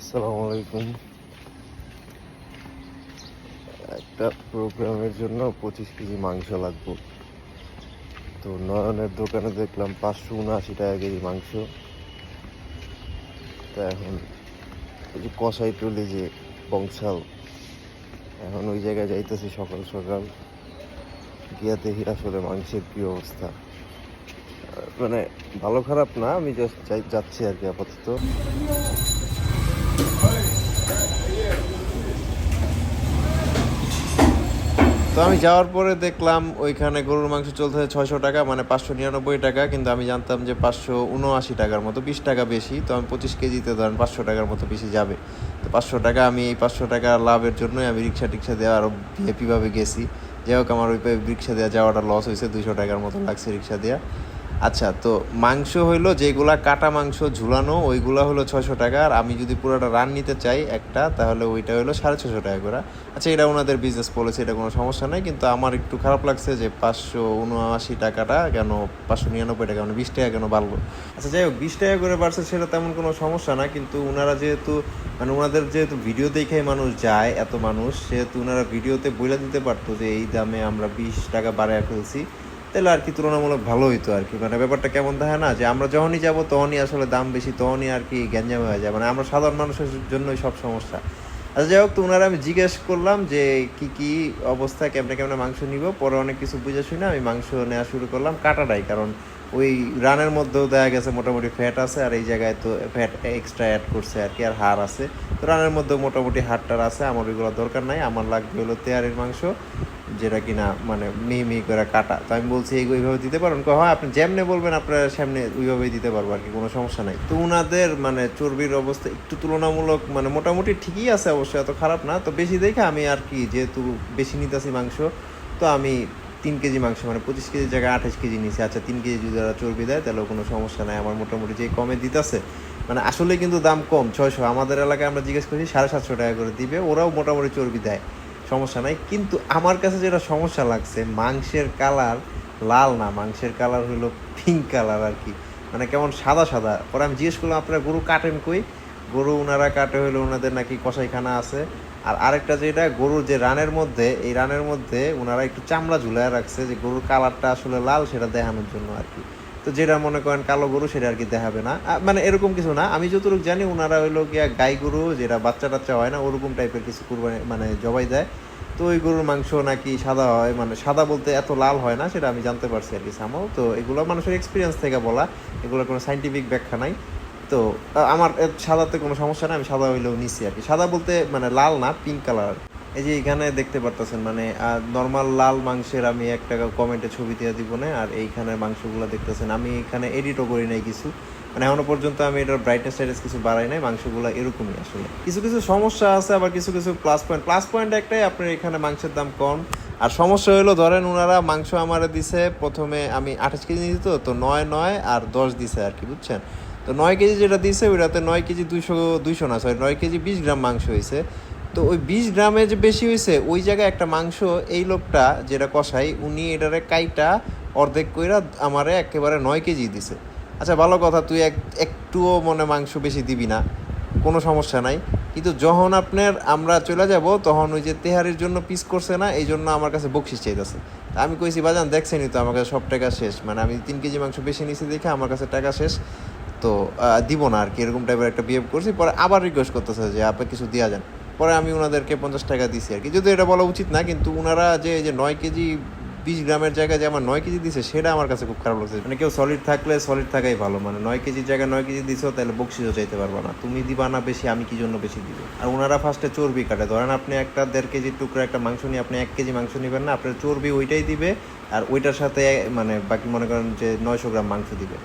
আসসালামু আলাইকুম। একটা প্রোগ্রামের জন্য পঁচিশ কেজি মাংস লাগবে। তো নয়নের দোকানে দেখলাম পাঁচশো উনআশি টাকা কেজি মাংস। তা এখন ওই যে কষাই টলি যে বংশাল, এখন ওই জায়গায় যাইতেছি সকাল সকাল। গিয়া দেখি আসলে মাংসের কি অবস্থা। মানে ভালো খারাপ না, আমি জাস্ট যাচ্ছি আর কি আপাতত। তো আমি যাওয়ার পরে দেখলাম ওইখানে গরুর মাংস চলতে ছয়শো টাকা মানে পাঁচশো নিরানব্বই টাকা, কিন্তু আমি জানতাম যে পাঁচশো উনআশি টাকার মতো, বিশ টাকা বেশি, তো আমি পঁচিশ কেজিতে ধরেন পাঁচশো টাকার মতো বেশি যাবে। তো পাঁচশো টাকা আমি এই পাঁচশো টাকা লাভের জন্যই আমি রিক্সা টিক্সা দেওয়া আরও ভিআইপিভাবে গেছি। যাই হোক, আমার ওই রিক্সা দেওয়া যাওয়াটা লস হয়েছে, দুইশো টাকার মতো লাগছে রিক্সা দেওয়া। আচ্ছা তো মাংস হইল যেগুলা কাটা মাংস ঝুলানো, ওইগুলা হলো ছশো টাকা। আর আমি যদি পুরোটা রান নিতে চাই একটা, তাহলে ওইটা হলো সাড়ে ছশো টাকা করে। আচ্ছা এটা ওনাদের বিজনেস পলিসি এটা কোনো সমস্যা নেই, কিন্তু আমার একটু খারাপ লাগছে যে পাঁচশো উনআশি টাকাটা কেন, পাঁচশো নিরানব্বই টাকা মানে বিশ টাকা কেন বাড়লো? আচ্ছা যাই হোক, বিশ টাকা করে বাড়ছে সেটা তেমন কোনো সমস্যা না, কিন্তু ওনারা যেহেতু মানে ওনাদের যেহেতু ভিডিও দেখে মানুষ যায়, এত মানুষ, সেহেতু ওনারা ভিডিওতে বলে দিতে পারতো যে এই দামে আমরা বিশ টাকা বাড়ায় ফেলছি। তাহলে আর কি তুলনামূলক ভালো হইতো আর কি। মানে ব্যাপারটা কেমন থাকে না যে আমরা যখনই যাব তখনই আসলে দাম বেশি, তখনই আর কি গ্যাঞ্জাম হয়ে যায়। মানে আমরা সাধারণ মানুষের জন্যই সব সমস্যা। আচ্ছা যাই হোক, তো ওনারা আমি জিজ্ঞেস করলাম যে কি কি অবস্থা, কেমনে কেমনে মাংস নিব? পরে অনেক কিছু বুঝে শুনে আমি মাংস নেওয়া শুরু করলাম কাটাটাই। কারণ ওই রানের মধ্যেও দেখা গেছে মোটামুটি ফ্যাট আছে আর এই জায়গায় তো ফ্যাট এক্সট্রা অ্যাড করছে আর কি, আর হাড় আছে। তো রানের মধ্যেও মোটামুটি হাড়টার আছে, আমার ওইগুলো দরকার নাই। আমার লাগবে হলো তেয়ারের মাংস। যেটা কিনা মানে মিহি মিহি করে কাটা। তো আমি বলছি এই ওইভাবে দিতে পারেন কয়, হয় আপনি যেমনে বলবেন আপনার সামনে ওইভাবেই দিতে পারব আর কি কোনো সমস্যা নাই। তো ওনাদের মানে চর্বির অবস্থা একটু তুলনামূলক মানে মোটামুটি ঠিকই আছে অবশ্যই এত খারাপ না। তো বেশি দেখে আমি আর কি যেহেতু বেশি নিতেছি মাংস তো আমি তিন কেজি মাংস মানে পঁচিশ কেজির জায়গায় আঠাশ কেজি নিছি। আচ্ছা তিন কেজি যদি ওরা চর্বি দেয় তাহলে কোনো সমস্যা নাই আমার মোটামুটি যে কমে দিতেছে। মানে আসলে কিন্তু দাম কম ছয়শো। আমাদের এলাকায় আমরা জিজ্ঞেস করছি সাড়ে সাতশো টাকা করে দিবে ওরাও মোটামুটি চর্বি দেয়। সমস্যা নাই। কিন্তু আমার কাছে যেটা সমস্যা লাগছে, মাংসের কালার লাল না, মাংসের কালার হলো পিঙ্ক কালার আর কি। মানে কেমন সাদা সাদা। পরে আমি জিজ্ঞেস করলাম, আপনারা গরু কাটেন কই? গরু ওনারা কাটে হলো ওনাদের নাকি কষাইখানা আছে। আর আরেকটা যেটা, গরুর যে রানের মধ্যে, এই রানের মধ্যে ওনারা একটু চামড়া ঝুলায় রাখছে যে গরুর কালারটা আসলে লাল, সেটা দেখানোর জন্য আর কি। তো যেটা মনে করেন কালো গরু, সেটা আর কি দেখাবে না। মানে এরকম কিছু না। আমি যতটুকু জানি ওনারা হইল গিয়া গাই গরু, যেটা বাচ্চা টাচ্চা হয় না, ওরকম টাইপের কিছু কুরবানি মানে জবাই দেয়। তো ওই গরুর মাংস নাকি সাদা হয় মানে সাদা বলতে এত লাল হয় না, সেটা আমি জানতে পারছি আর কি সামাও তো এগুলো মানুষের এক্সপিরিয়েন্স থেকে বলা, এগুলোর কোনো সাইন্টিফিক ব্যাখ্যা নাই। তো আমার সাদাতে কোনো সমস্যা নাই, আমি সাদা হইলেও নিছি আর কি। সাদা বলতে মানে লাল না পিঙ্ক কালার এই যে এখানে দেখতে পারতেছেন মানে নর্মাল লাল মাংসের আমি এক টাকা কমেন্টে ছবি দিয়ে দিব না, আর এইখানে মাংসগুলো দেখতেছেন। আমি এখানে এডিটও করি নাই কিছু। মানে এখনও পর্যন্ত আমি এটার ব্রাইটনেস টাইটনেস কিছু বাড়াই নাই, মাংসগুলো এরকমই আসলে। কিছু কিছু সমস্যা আছে, আবার কিছু কিছু প্লাস পয়েন্ট প্লাস পয়েন্ট একটাই, আপনার এখানে মাংসের দাম কম। আর সমস্যা হলো ধরেন ওনারা মাংস আমারে দিছে, প্রথমে আমি আঠাশ কেজি নিয়েছি তো তো নয় নয় আর দশ দিছে আর কি, বুঝছেন? তো নয় কেজি যেটা দিছে, ওইটাতে নয় কেজি দুইশো দুইশো না সরি নয় কেজি বিশ গ্রাম মাংস হয়েছে তো ওই বিশ গ্রামে যে বেশি হয়েছে ওই জায়গায় একটা মাংস, এই লোকটা যেটা কষাই উনি এটারে কাইটা অর্ধেক কইরা আমারে একেবারে নয় কেজি দিছে। আচ্ছা ভালো কথা, তুই এক, একটুও মনে মাংস বেশি দিবি না, কোনো সমস্যা নাই। কিন্তু যখন আপনার আমরা চলে যাব, তখন ওই যে তেহারির জন্য পিস করছে না, এই জন্য আমার কাছে বকশিস চাইতেছে। তা আমি কইছি বাজান দেখছেনি তো আমার কাছে সব টাকা শেষ। মানে আমি তিন কেজি মাংস বেশি নিছি দেখে আমার কাছে টাকা শেষ। তো দিব না আর কি, এরকম টাইপের একটা বিহেভ করছি। পরে আবার রিকোয়েস্ট করতেছে যে, আপনি কিছু দেওয়া যান। পরে আমি ওনাদেরকে পঞ্চাশ টাকা দিছি আর কি। যদি এটা বলা উচিত না, কিন্তু ওনারা যে যে নয় কেজি, বিশ গ্রামের জায়গায় যে আমার নয় কেজি দিছে, সেটা আমার কাছে খুব খারাপ লাগছে। মানে কেউ সলিড থাকলে সলিড থাকাই ভালো। মানে নয় কেজির জায়গায় নয় কেজি দিছো, তাহলে বকশিসও চাইতে পারব না। তুমি দিবা না বেশি, আমি কি জন্য বেশি দিব? আর ওনারা ফার্স্টে চর্বি কাটে। ধরেন আপনি একটা দেড় কেজির টুকরা একটা মাংস নিয়ে, আপনি এক কেজি মাংস নেবেন না, আপনার চর্বি ওইটাই দিবে, আর ওইটার সাথে মানে বাকি মনে করেন যে নয়শো গ্রাম মাংস দিবে।